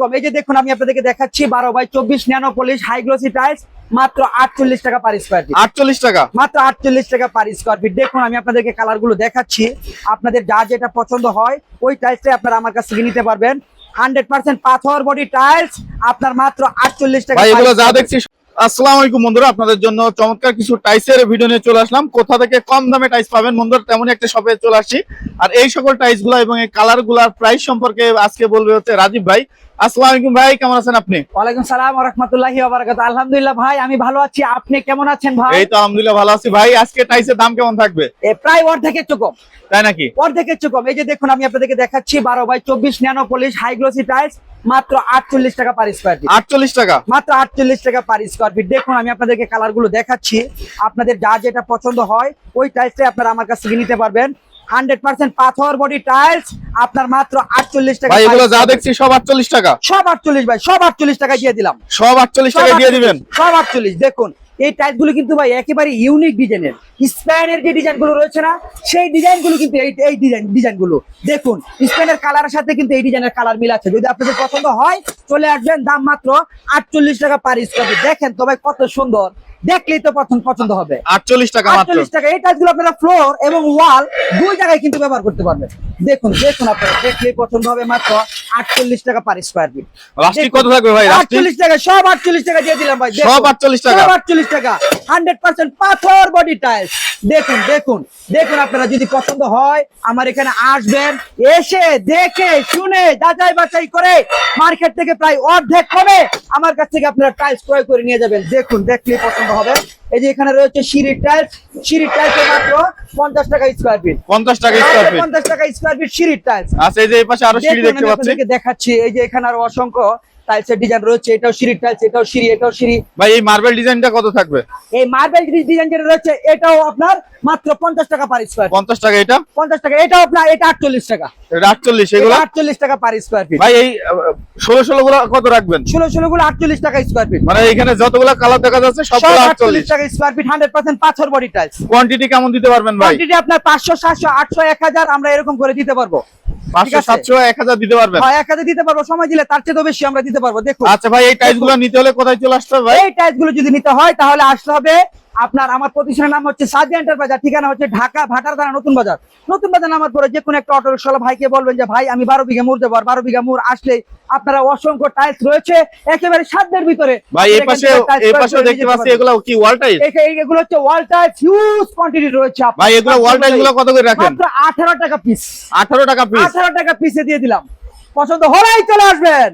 কম এই যে দেখুন আমি আপনাদেরকে দেখাচ্ছি বারো বাই চব্বিশ nano polish high glossy tiles মাত্র আটচল্লিশ টাকা পার স্কোয়ার ফিট আটচল্লিশ টাকা। মাত্র আটচল্লিশ টাকা পার স্কোয়ার ফিট দেখুন আমি আপনাদেরকে কালারগুলো দেখাচ্ছি। আপনাদের যা যেটা পছন্দ হয় ওই টাইলসটাই আপনারা আমার কাছ থেকে নিতে পারবেন। হান্ড্রেড পার্সেন্ট পাথর বডি টাইলস আপনার মাত্র আটচল্লিশ টাকা যা দেখছি আসসালামু আলাইকুম বন্ধুরা আপনাদের জন্য চমৎকার কিছু টাইসের ভিডিও নিয়ে চলে আসলাম। কোথা থেকে কম দামে টাইস পাবেন বন্ধুরা তেমনই একটা শপে চলে আসছি। আর এই সকল টাইসগুলা এবং এই কালারগুলার প্রাইস সম্পর্কে আজকে বলবে হচ্ছে রাজীব ভাই। আসসালামু আলাইকুম ভাই কেমন আছেন আপনি? ওয়ালাইকুম সালাম রহমতুল্লাহি আলহামদুলিল্লাহ ভাই আমি ভালো আছি। আপনি কেমন আছেন ভাই? এই তো আলহামদুলিল্লাহ ভালো আছি ভাই। আজকে টাইসের দাম কেমন থাকবে? এ, প্রায় অর্ধেকের চো কম। তাই নাকি? অর্ধেকের চো কম। এই যে দেখুন আমি আপনাদেরকে দেখাচ্ছি বারো বাই চব্বিশ nano polish high glossy tiles মাত্র আটচল্লিশ টাকা পার স্কোয়ার ফিট আটচল্লিশ টাকা। মাত্র আটচল্লিশ টাকা পার স্কোয়ার ফিট দেখুন আমি আপনাদেরকে কালারগুলো দেখাচ্ছি। আপনাদের যা যেটা পছন্দ হয় ওই টাইলসটাই আপনারা আমার কাছ থেকে নিতে পারবেন। হান্ড্রেড পার্সেন্ট পাথর বডি টাইলস আপনার মাত্র আটচল্লিশ টাকা ভাই per এগুলো যা দেখছি সব আটচল্লিশ টাকা। সব আটচল্লিশ ভাই সব আটচল্লিশ দিয়ে দিলাম। সব আটচল্লিশ টাকা দিয়ে দিবেন। সব আটচল্লিশ। দেখুন এই টাইলসগুলো কিন্তু ভাই একেবারে ইউনিক ডিজাইনের স্প্যানের যে ডিজাইনগুলো রয়েছে না সেই ডিজাইনগুলো কিন্তু এই এই ডিজাইন ডিজাইনগুলো দেখুন স্প্যানের কালারের সাথে কিন্তু এই ডিজাইনের কালার মিল আছে। যদি আপনাদের পছন্দ হয় চলে আসবেন দাম মাত্র আটচল্লিশ টাকা পার স্কোয়ার দেখেন তো ভাই কত সুন্দর। দেখলেই তো পছন্দ পছন্দ হবে। আটচল্লিশ টাকা আটচল্লিশ টাকা। এই টাইলসগুলো আপনারা ফ্লোর এবং ওয়াল দুই জায়গায় কিন্তু ব্যবহার করতে পারবেন। দেখুন দেখুন আপনারা দেখলেই পছন্দ হবে মাত্র আটচল্লিশ টাকা পার স্কোয়ার ফিট কত থাকবে ভাই? আটচল্লিশ টাকা সব আটচল্লিশ টাকা দিয়ে দিলাম ভাই। সব 48 টাকা? আটচল্লিশ টাকা। হান্ড্রেড পার্সেন্ট পাথর বডি টাইলস দেখুন দেখুন দেখুন আপনারা যদি পছন্দ হয় আমার এখানে আসবেন এসে দেখে শুনে যাচাই বাছাই করে মার্কেট থেকে প্রায় অর্ধেক কমে আমার কাছ থেকে আপনারা টাইলস ক্রয় করে নিয়ে যাবেন। দেখুন দেখলে পছন্দ হবে। এই যে এখানে রয়েছে সিঁড়ির টাইলস সিঁড়ির টাইলস মাত্র পঞ্চাশ টাকা স্কোয়ার ফিট পঞ্চাশ টাকা স্কোয়ার ফিট পঞ্চাশ টাকা স্কোয়ার ফিট সিঁড়ির টাইলস আচ্ছা এই যে এই পাশে আরও সিঁড়ি দেখতে পাচ্ছি। দেখাচ্ছি এই যে এখানে আরও অসংখ্য টাইলসের ডিজাইন রয়েছে এটাও টাইলস এটাও সিঁড়ি এটাও সিঁড়ি। ভাই এই মার্বেল ডিজাইনটা কত থাকবে? এই মার্বেল ডিজাইন যেটা রয়েছে এটাও আপনার মাত্র পঞ্চাশ টাকা পার স্কোয়ার টাকা এটা? পঞ্চাশ টাকা এটাও আপনার এটা আটচল্লিশ টাকা। এটা আটচল্লিশ এগুলো? আটচল্লিশ টাকা পার স্কোয়ার ফিট ভাই এই ষোলো ষোলো গুলো কত রাখবেন? ষোলো ষোলো গুলো আটচল্লিশ টাকা স্কোয়ার ফিট মানে এখানে যতগুলো কালার দেখা যাচ্ছে সবগুলো টাকা স্কোয়ার ফিট হান্ড্রেড পার্সেন্ট পাথর বডি টাইলস কোয়ান্টিটি কেমন দিতে পারবেন ভাই? কোয়ান্টিটি আপনার আমরা এরকম করে দিতে পারব। দিতে পারবেন। ভাই হাজার দিতে পারব সময় দিলে তার চেয়ে তো বেশি আমরা দিতে পারব দেখো আচ্ছা ভাই এই টাইলসগুলো নিতে হলে কোথায় চলে আসতে হবে? এই টাইলসগুলো যদি নিতে হয় তাহলে আসতে হবে আপনার আমার প্রতিষ্ঠানের নাম হচ্ছে সাদি এন্টারপ্রাইজ ঠিকানা হচ্ছে ঢাকা ভাটার দ্বারা নতুন বাজার। নতুন বাজার নামার পরে যে কোনো একটা অটো রিক্সাওয়ালা ভাইকে বলবেন যে ভাই আমি বারো বিঘা মুর দেবো। আর বারো বিঘা মুর আসলে আপনারা অসংখ্য টাইলস রয়েছে একেবারে সাধ্যের ভিতরে। ভাই এই পাশে এই পাশে দেখতে পাচ্ছি এগুলো কি ওয়াল টাইলস এগুলো হচ্ছে ওয়াল টাইলস হিউজ কোয়ান্টিটি রয়েছে। ভাই এগুলো ওয়াল টাইলসগুলো কত করে রাখেন? মাত্র আঠারো টাকা পিস আঠারো টাকা পিস আঠারো টাকা পিসে দিয়ে দিলাম। পছন্দ হলেই চলে আসবেন।